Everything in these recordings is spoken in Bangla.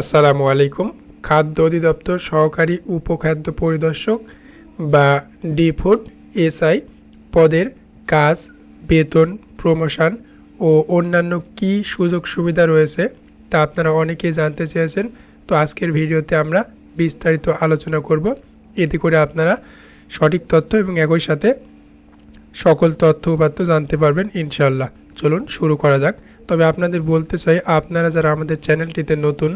আসসালামু আলাইকুম। খাদ্য অধিদপ্তর সহকারী উপখাদ্য পরিদর্শক বা ডি ফুড এসআই পদের কাজ, বেতন, প্রমোশন ও অন্যান্য কী সুযোগ সুবিধা রয়েছে তা আপনারা অনেকেই জানতে চেয়েছেন। তো আজকের ভিডিওতে আমরা বিস্তারিত আলোচনা করব। এতে করে আপনারা সঠিক তথ্য এবং একই সাথে সকল তথ্য উপাত্ত জানতে পারবেন ইনশাল্লাহ চলুন শুরু করা যাক। তবে আপনাদের বলতে চাই, আপনারা যারা আমাদের চ্যানেলটিতে নতুন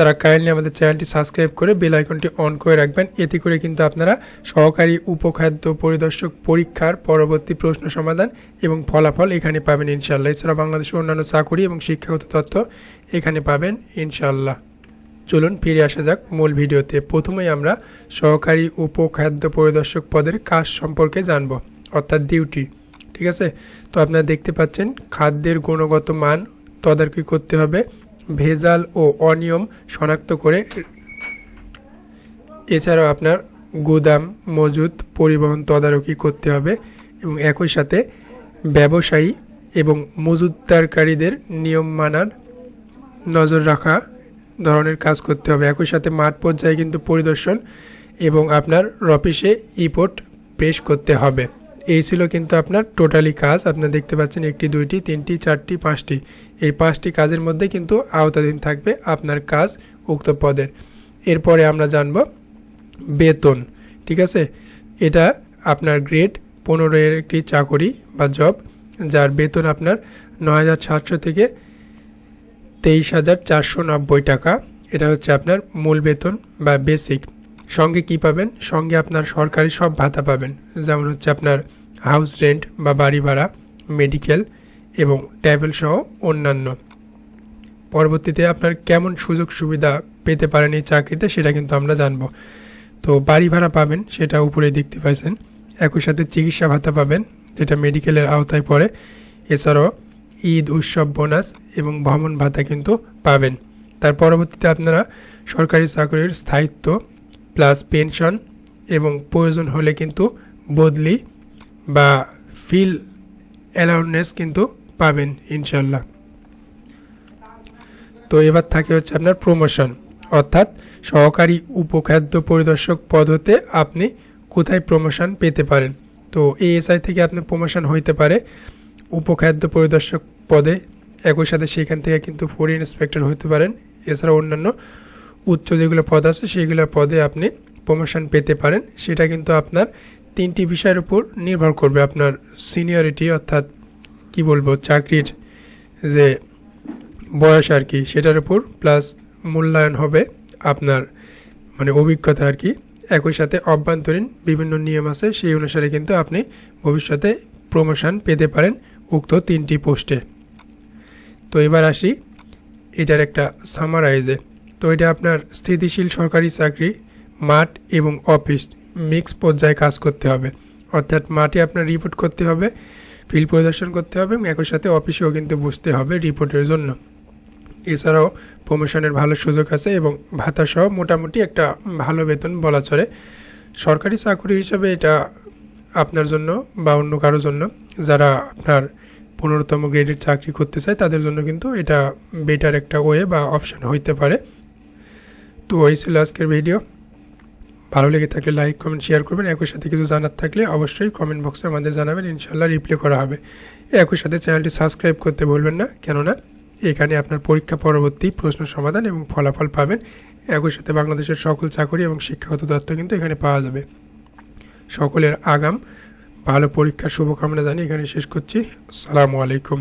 তারা কাইন্ডলি আমাদের চ্যানেলটি সাবস্ক্রাইব করে বেল আইকনটি অন করে রাখবেন। এতে করে কিন্তু আপনারা সহকারী উপখাদ্য পরিদর্শক পরীক্ষার পরবর্তী প্রশ্ন সমাধান এবং ফলাফল এখানে পাবেন ইনশাল্লাহ এছাড়া বাংলাদেশের অন্যান্য চাকুরি এবং শিক্ষাগত তথ্য এখানে পাবেন ইনশাল্লাহ চলুন ফিরে আসা যাক মূল ভিডিওতে। প্রথমেই আমরা সহকারী উপখাদ্য পরিদর্শক পদের কাজ সম্পর্কে জানব, অর্থাৎ ডিউটি। ঠিক আছে? তো আপনারা দেখতে পাচ্ছেন, খাদ্যের গুণগত মান তদারকি করতে হবে। ভেজাল ও অনিয়ম শনাক্ত করে। এছাড়াও আপনার গুদাম মজুদ পরিবহন তদারকি করতে হবে এবং একই সাথে ব্যবসায়ী এবং মজুতদারকারীদের নিয়ম মানার নজর রাখা ধরনের কাজ করতে হবে। একই সাথে মাঠ পর্যায়ে কিন্তু পরিদর্শন এবং আপনার অফিসে রিপোর্ট পেশ করতে হবে। এই ছিল কিন্তু আপনার টোটালি কাজ। আপনারা দেখতে পাচ্ছেন একটি, দুইটি, তিনটি, চারটি, পাঁচটি। এই পাঁচটি কাজের মধ্যে কিন্তু আওতাধীন থাকবে আপনার কাজ উক্ত পদের। এরপরে আমরা জানব বেতন, ঠিক আছে? এটা আপনার গ্রেড পনেরো এর একটি চাকরি বা জব, যার বেতন আপনার নয় হাজার সাতশো থেকে তেইশ হাজার চারশো নব্বই টাকা। এটা হচ্ছে আপনার মূল বেতন বা বেসিক। সঙ্গে কি পাবেন? সঙ্গে আপনার সরকারি সব ভাতা পাবেন। যেমন হচ্ছে আপনার হাউস রেন্ট বা বাড়ি ভাড়া, মেডিকেল এবং ট্রাভেল সহ অন্যান্য। পরবর্তীতে আপনার কেমন সুযোগ সুবিধা পেতে পারেন এই চাকরিতে সেটা কিন্তু আমরা জানব। তো বাড়ি ভাড়া পাবেন, সেটা উপরে দেখতে পাইছেন। একই সাথে চিকিৎসা ভাতা পাবেন, যেটা মেডিকেলের আওতায় পড়ে। এছাড়াও ঈদ, উৎসব, বোনাস এবং ভ্রমণ ভাতা কিন্তু পাবেন। তার পরবর্তীতে আপনারা সরকারি চাকরির স্থায়িত্ব প্লাস পেনশন এবং প্রয়োজন হলে কিন্তু বদলি বা ফিল অ্যালাউন্নেস কিন্তু পাবেন ইনশাল্লাহ তো এবার থাকে হচ্ছে আপনার প্রমোশন অর্থাৎ সহকারী উপখাদ্য পরিদর্শক পদ হতে আপনি কোথায় প্রমোশন পেতে পারেন? তো এএসআই থেকে আপনার প্রমোশন হইতে পারে উপখাদ্য পরিদর্শক পদে। একই সাথে সেখান থেকে কিন্তু ফুড ইন্সপেক্টর হতে পারেন। এছাড়া অন্যান্য উচ্চ যেগুলো পদ আছে সেইগুলো পদে আপনি প্রমোশন পেতে পারেন। সেটা কিন্তু আপনার তিনটি বিষয়ের উপর নির্ভর করবে আপনার সিনিয়রিটি অর্থাৎ কি বলব, চাকরির যে বয়স আর কি, সেটার উপর প্লাস মূল্যায়ন হবে আপনার মানে অভিজ্ঞতা আর কি। একই সাথে অভ্যন্তরীণ বিভিন্ন নিয়ম আছে, সেই অনুসারে কিন্তু আপনি ভবিষ্যতে প্রমোশন পেতে পারেন উক্ত তিনটি পোস্টে তো এবার আসি, এটার একটা সামারাইজে তো এটা আপনার স্থিতিশীল সরকারি চাকরি, মাঠ এবং অফিস মিক্স পর্যায়ে কাজ করতে হবে। অর্থাৎ মাঠে আপনার রিপোর্ট করতে হবে ফিল্ড পরিদর্শন করতে হবে এবং একই সাথে অফিসেও কিন্তু বুঝতে হবে রিপোর্টের জন্য। এছাড়াও প্রমোশনের ভালো সুযোগ আছে এবং ভাতা সহ মোটামুটি একটা ভালো বেতন বলা চলে। সরকারি চাকরি হিসাবে এটা আপনার জন্য বা অন্য কারোর জন্য, যারা আপনার পনেরোতম গ্রেডের চাকরি করতে চায়, তাদের জন্য কিন্তু এটা বেটার একটা ওয়ে বা অপশান হইতে পারে। তো ওই ছিল আজকের ভিডিও ভালো লেগে থাকলে লাইক কমেন্ট শেয়ার করবেন। একই সাথে কিছু জানার থাকলে অবশ্যই কমেন্ট বক্সে আমাদের জানাবেন। ইনশাল্লাহ রিপ্লাই করা হবে। একই সাথে চ্যানেলটি সাবস্ক্রাইব করতে ভুলবেন না, কেননা এখানে আপনার পরীক্ষা পরবর্তী প্রশ্ন সমাধান এবং ফলাফল পাবেন। একই সাথে বাংলাদেশের সকল চাকরি এবং শিক্ষাগত তথ্য কিন্তু এখানে পাওয়া যাবে। সকলের আগাম, ভালো পরীক্ষার শুভকামনা জানিয়ে এখানে শেষ করছি। আসসালামু আলাইকুম।